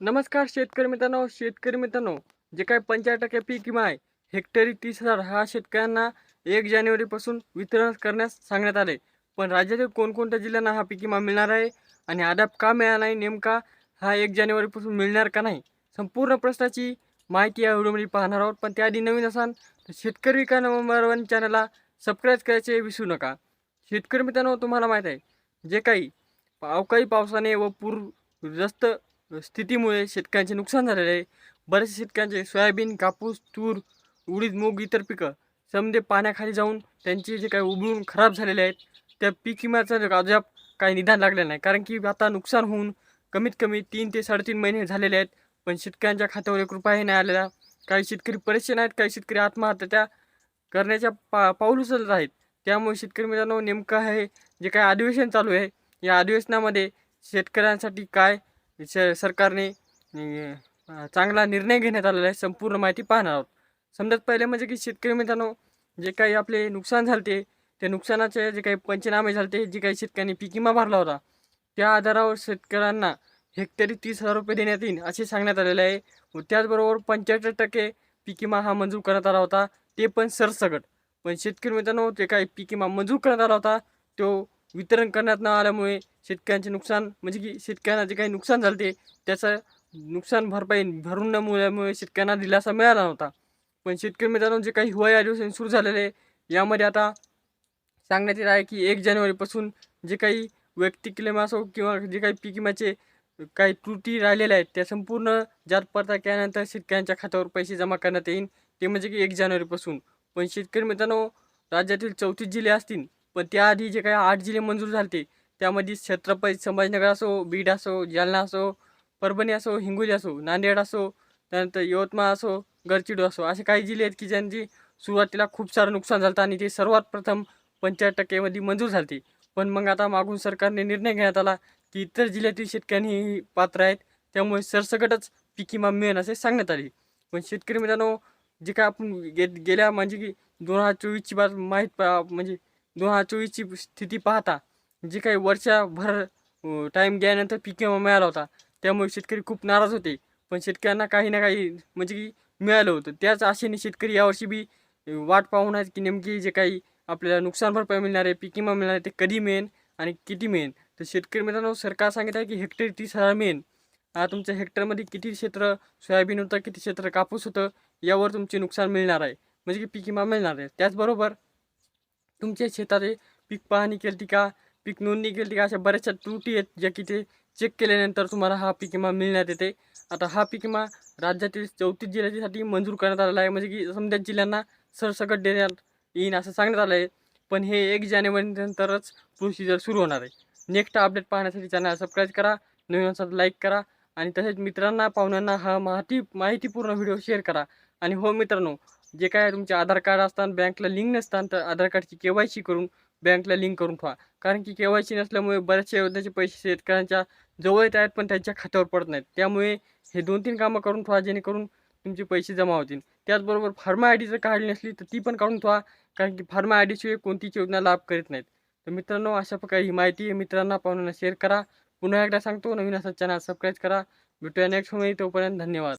नमस्कार शेतकरी मित्रांनो शेतकरी मित्रांनो जे काही पंचाळीस टक्के पीक विमा आहे हेक्टरी तीस हजार हा शेतकऱ्यांना एक जानेवारीपासून वितरण करण्यास सांगण्यात आले. पण राज्यातील कोणकोणत्या जिल्ह्यांना हा पीक विमा मिळणार आहे आणि अद्याप का मिळाला नाही नेमका हा एक जानेवारीपासून मिळणार का नाही संपूर्ण प्रश्नाची माहिती या व्हिडिओमध्ये पाहणार आहोत. पण त्याआधी नवीन असाल तर शेतकरी विकास नंबर वन चॅनलला सबस्क्राईब करायचे विसरू नका. शेतकरी मित्रांनो तुम्हाला माहीत आहे जे काही अवकाळी पावसाने व पूरग्रस्त स्थितीमुळे शेतकऱ्यांचे नुकसान झालेले आहे. बरेचसे शेतकऱ्यांचे सोयाबीन कापूस तूर उडीद मूग इतर पिकं समजे पाण्याखाली जाऊन त्यांचे जे काही उबळून खराब झालेले आहेत त्या पीक विम्याचं अद्याप काही निदान लागलेलं नाही. कारण की आता नुकसान होऊन कमीत कमी तीन ते साडेतीन महिने झालेले आहेत. पण शेतकऱ्यांच्या खात्यावर एक रुपयाही नाही आलेला. काही शेतकरी परेशान आहेत काही शेतकरी आत्महत्या त्या करण्याच्या पा पाऊल उचलत आहेत. त्यामुळे शेतकरी मित्रांनो नेमकं आहे जे काही अधिवेशन चालू आहे या अधिवेशनामध्ये शेतकऱ्यांसाठी काय श सरकारने चांगला निर्णय घेण्यात आलेला आहे संपूर्ण माहिती पाहणार आहोत. समजत पहिले म्हणजे की शेतकरी मित्रांनो जे काही आपले नुकसान झालते ते नुकसानाचे जे काही पंचनामे झालते जे काही शेतकऱ्यांनी पीक विमा भरला होता त्या आधारावर शेतकऱ्यांना हेक्टरी तीस हजार रुपये देण्यात येईल असे सांगण्यात आलेले आहे. व त्याचबरोबर पंच्याहत्तर टक्के पीक विमा हा मंजूर करण्यात आला होता ते पण सरसकट. पण शेतकरी मित्रांनो ते काही पिकिमा विमा मंजूर करण्यात आला होता तो वितरण करण्यात न आल्यामुळे शेतकऱ्यांचे नुकसान म्हणजे की शेतकऱ्यांना जे काही नुकसान झालं ते त्याचं नुकसान भरपाई भरून न मिळाल्यामुळे शेतकऱ्यांना दिलासा मिळाला नव्हता. पण शेतकरी मित्रांनो जे काही हिवाळी अधिवेशन सुरू झालेले आहे यामध्ये आता सांगण्यात येत आहे की एक जानेवारीपासून जे काही वैयक्तिक क्लेम असो किंवा जे काही पीक विम्याचे काही त्रुटी राहिलेल्या आहेत त्या संपूर्ण जात पडता केल्यानंतर शेतकऱ्यांच्या खात्यावर पैसे जमा करण्यात येईल ते म्हणजे की एक जानेवारीपासून. पण शेतकरी मित्रांनो राज्यातील चौतीस जिल्हे असतील पण त्याआधी जे काही आठ जिल्हे मंजूर झाले त्यामध्ये छत्रपती संभाजीनगर असो बीड असो जालना असो परभणी असो हिंगोली असो नांदेड असो त्यानंतर यवतमाळ असो गडचिडो असो असे काही जिल्हे आहेत की ज्यांची सुरुवातीला खूप सारं नुकसान झालं आणि ते सर्वात प्रथम पंच्याहत्तर टक्केमध्ये मंजूर झाली पण मग आता मागून सरकारने निर्णय घेण्यात आला की इतर जिल्ह्यातील शेतकऱ्यांनी पात्र आहेत त्यामुळे सरसकटच पीक विमा मिळेल असे सांगण्यात आले. पण शेतकरी मित्रांनो जे काय आपण गे गेल्या म्हणजे की दोन हजार चोवीसची बात माहीत म्हणजे दोन हजार चोवीसची स्थिती पाहता जे काही वर्षभर टाईम गेल्यानंतर पीक विमा मिळाला होता त्यामुळे शेतकरी खूप नाराज होते. पण शेतकऱ्यांना काही ना काही म्हणजे की मिळालं होतं. त्याच आशेने शेतकरी यावर्षी बी वाट पाहून आहेत की नेमकी जे काही आपल्याला नुकसान भरपाई मिळणार आहे पीक विमा मिळणार आहे ते कधी मिळेल आणि किती मिळेल? तर शेतकरी मित्रांनो सरकार सांगित आहे की हेक्टरी तीस हजार मिळेल. आता तुमच्या हेक्टरमध्ये किती क्षेत्र सोयाबीन होतं किती क्षेत्र कापूस होतं यावर तुमचे नुकसान मिळणार आहे. म्हणजे की पीक विमा मिळणार आहे. त्याचबरोबर तुमच्या शेताचे पीक पाहणी केली का? पीक नोंदणी केली का? अशा बऱ्याचशा त्रुटी आहेत ज्या की ते चेक केल्यानंतर तुम्हाला हा पीक विमा मिळण्यात येते. आता हा पीक विमा राज्यातील चौतीस जिल्ह्यासाठी मंजूर करण्यात आलेला आहे. म्हणजे की समजा जिल्ह्यांना सरसकट देण्यात येईन असं सांगण्यात आलं आहे पण हे एक जानेवारीनंतरच प्रोसिजर सुरू होणार आहे. नेक्स्ट अपडेट पाहण्यासाठी चॅनल सबस्क्राईब करा. नवीन असतात लाईक करा. आणि तसेच मित्रांना पाहुण्यांना हा माहिती माहितीपूर्ण व्हिडिओ शेअर करा. आणि हो मित्रांनो जे काय तुमचे आधार कार्ड असतात बँकला लिंक नसतात तर आधार कार्डची के वाय सी करून बँकला लिंक करून ठेवा. कारण की के वाय सी नसल्यामुळे बऱ्याचशा योजनेचे पैसे शेतकऱ्यांच्या जवळ येत आहेत पण त्यांच्या खात्यावर पडत नाहीत. त्यामुळे हे दोन तीन कामं करून ठेवा जेणेकरून तुमचे पैसे जमा होतील. त्याचबरोबर फार्मा आय डी जर काढली नसली तर ती पण काढून ठेवा कारण की फार्मा आय डीशिवाय कोणतीच योजना लाभ करीत नाहीत. तर मित्रांनो अशा प्रकारे ही माहिती मित्रांना पाहुण्यांना शेअर करा. पुन्हा एकदा सांगतो नवीन असा चॅनल सबस्क्राईब करा. भेटूया नेक्स्ट होईल तोपर्यंत धन्यवाद.